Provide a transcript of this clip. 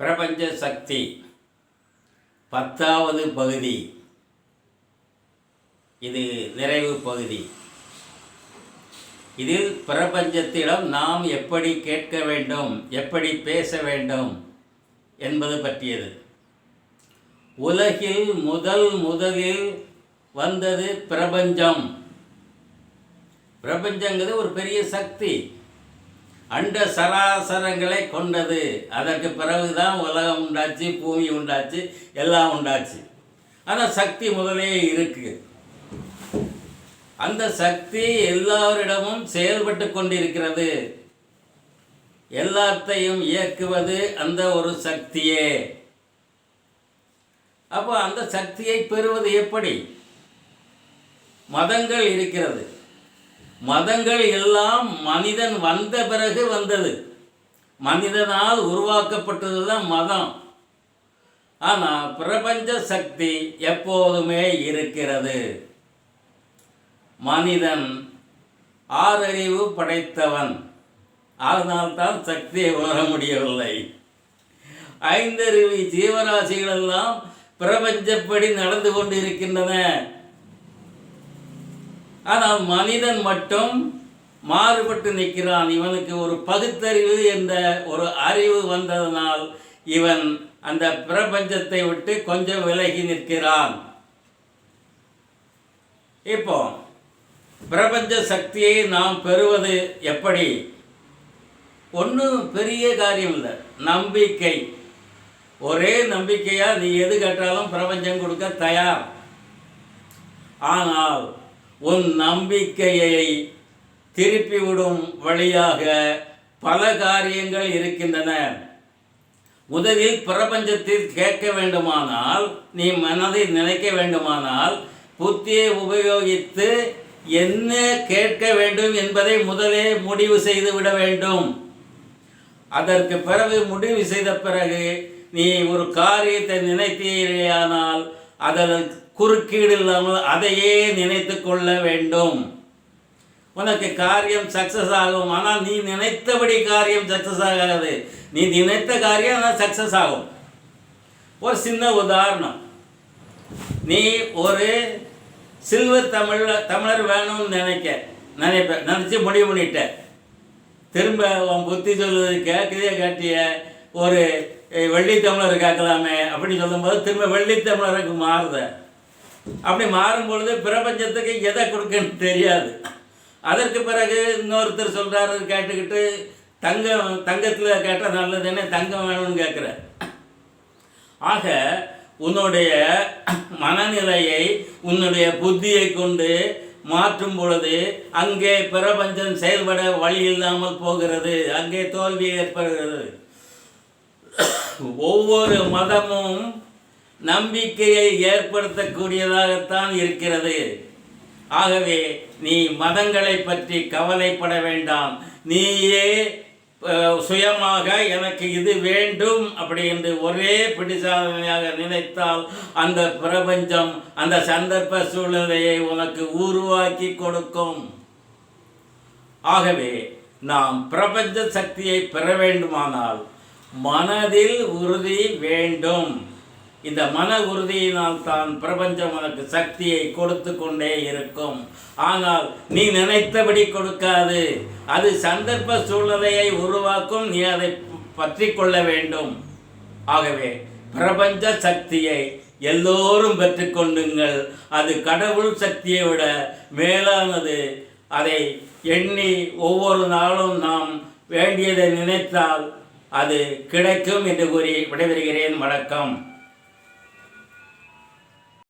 பிரபஞ்ச சக்தி. பத்தாவது பகுதி. இது நிறைவு பகுதி. இதில் பிரபஞ்சத்திடம் நாம் எப்படி கேட்க வேண்டும் எப்படி பேச வேண்டும் என்பது பற்றியது. உலகில் முதல் முதலில் வந்தது பிரபஞ்சம். பிரபஞ்சங்கிறது ஒரு பெரிய சக்தி. அண்ட சராசரங்களை கொண்டது. அதற்கு பிறகுதான் உலகம் உண்டாச்சு பூமி உண்டாச்சு எல்லாம் உண்டாச்சு. ஆனால் சக்தி முதலே இருக்கு. அந்த சக்தி எல்லாரிடமும் செயல்பட்டு கொண்டிருக்கிறது. எல்லாத்தையும் இயக்குவது அந்த ஒரு சக்தியே. அப்போ அந்த சக்தியை பெறுவது எப்படி? மதங்கள் இருக்கிறது. மதங்கள் எல்லாம் மனிதன் வந்த பிறகு வந்தது. மனிதனால் உருவாக்கப்பட்டது தான் மதம். ஆனால் பிரபஞ்ச சக்தி எப்போதுமே இருக்கிறது. மனிதன் ஆறறிவு படைத்தவன். அதனால்தான் சக்தியை உணர முடியவில்லை. ஐந்தறிவு ஜீவராசிகளெல்லாம் பிரபஞ்சப்படி நடந்து கொண்டிருக்கின்றன. ஆனால் மனிதன் மட்டும் மாறுபட்டு நிற்கிறான். இவனுக்கு ஒரு பகுத்தறிவு என்ற ஒரு அறிவு வந்ததனால் இவன் அந்த பிரபஞ்சத்தை விட்டு கொஞ்சம் விலகி நிற்கிறான். இப்போ பிரபஞ்ச சக்தியை நாம் பெறுவது எப்படி? ஒன்றும் பெரிய காரியம் இல்லை. நம்பிக்கை. ஒரே நம்பிக்கையாக நீ எது கேட்டாலும் பிரபஞ்சம் கொடுக்க தயார். ஆனால் உன் நம்பிக்கையை திருப்பிவிடும் வழியாக பல காரியங்கள் இருக்கின்றன. முதலில் பிரபஞ்சத்தில் கேட்க வேண்டுமானால் நீ மனதை நினைக்க வேண்டுமானால் புத்தியை உபயோகித்து என்ன கேட்க வேண்டும் என்பதை முதலே முடிவு செய்து விட வேண்டும். அதற்கு பிறகு முடிவு செய்த பிறகு நீ ஒரு காரியத்தை நினைத்தீர்களானால் அதற்கு குறுக்கீடு இல்லாமல் அதையே நினைத்து கொள்ள வேண்டும். உனக்கு காரியம் சக்ஸஸ் ஆகும். ஆனால் நீ நினைத்தபடி காரியம் சக்ஸஸ் ஆகாது. நீ நினைத்த காரியம் ஆனால் சக்ஸஸ் ஆகும். ஒரு சின்ன உதாரணம். நீ ஒரு சில்வர் தமிழ் தமிழர் வேணும்னு நினைக்க நினைப்ப நினச்சி முடிவு பண்ணிட்ட. திரும்ப உன் புத்தி சொல்லுது கேட்குதே காட்டிய ஒரு வெள்ளித்தமிழர் வெள்ளி தமிழர் கேட்கலாமே அப்படின்னு சொல்லும்போது திரும்ப வெள்ளி தமிழருக்கு மாறுத. அப்படி மாறும் பொழுது பிரபஞ்சத்துக்கு எதை கொடுக்கன்னு தெரியாது. அதற்கு பிறகு இன்னொருத்தர் சொல்கிறாரு கேட்டுக்கிட்டு தங்கம் தங்கத்தில் கேட்டால் நல்லதுன்னு தங்கம் வேணும்னு கேட்குற ஆக உன்னுடைய மனநிலையை உன்னுடைய புத்தியை கொண்டு மாற்றும் பொழுது அங்கே பிரபஞ்சம் செயல்பட வழி இல்லாமல் போகிறது. அங்கே தோல்வி ஏற்படுகிறது. ஒவ்வொரு மதமும் நம்பிக்கையை ஏற்படுத்தக்கூடியதாகத்தான் இருக்கிறது. ஆகவே நீ மதங்களை பற்றி கவலைப்பட வேண்டாம். நீயே சுயமாக எனக்கு இது வேண்டும் அப்படி என்று ஒரே பிடிசாதனையாக நினைத்தால் அந்த பிரபஞ்சம் அந்த சந்தர்ப்ப சூழ்நிலையை உனக்கு உருவாக்கி கொடுக்கும். ஆகவே நாம் பிரபஞ்ச சக்தியை பெற வேண்டுமானால் மனதில் உறுதி வேண்டும். இந்த மன உறுதியினால் தான் பிரபஞ்சம் உனக்கு சக்தியை கொடுத்து கொண்டே இருக்கும். ஆனால் நீ நினைத்தபடி கொடுக்காது. அது சந்தர்ப்ப சூழ்நிலையை உருவாக்கும். நீ அதை பற்றி கொள்ள வேண்டும். ஆகவே பிரபஞ்ச சக்தியை எல்லோரும் பெற்றுக்கொண்டுங்கள் அது கடவுள் சக்தியை விட மேலானது. அதை எண்ணி ஒவ்வொரு நாளும் நாம் வேண்டியதை நினைத்தால் அது கிடைக்கும் என்று கூறி விடைபெறுகிறேன். வணக்கம்.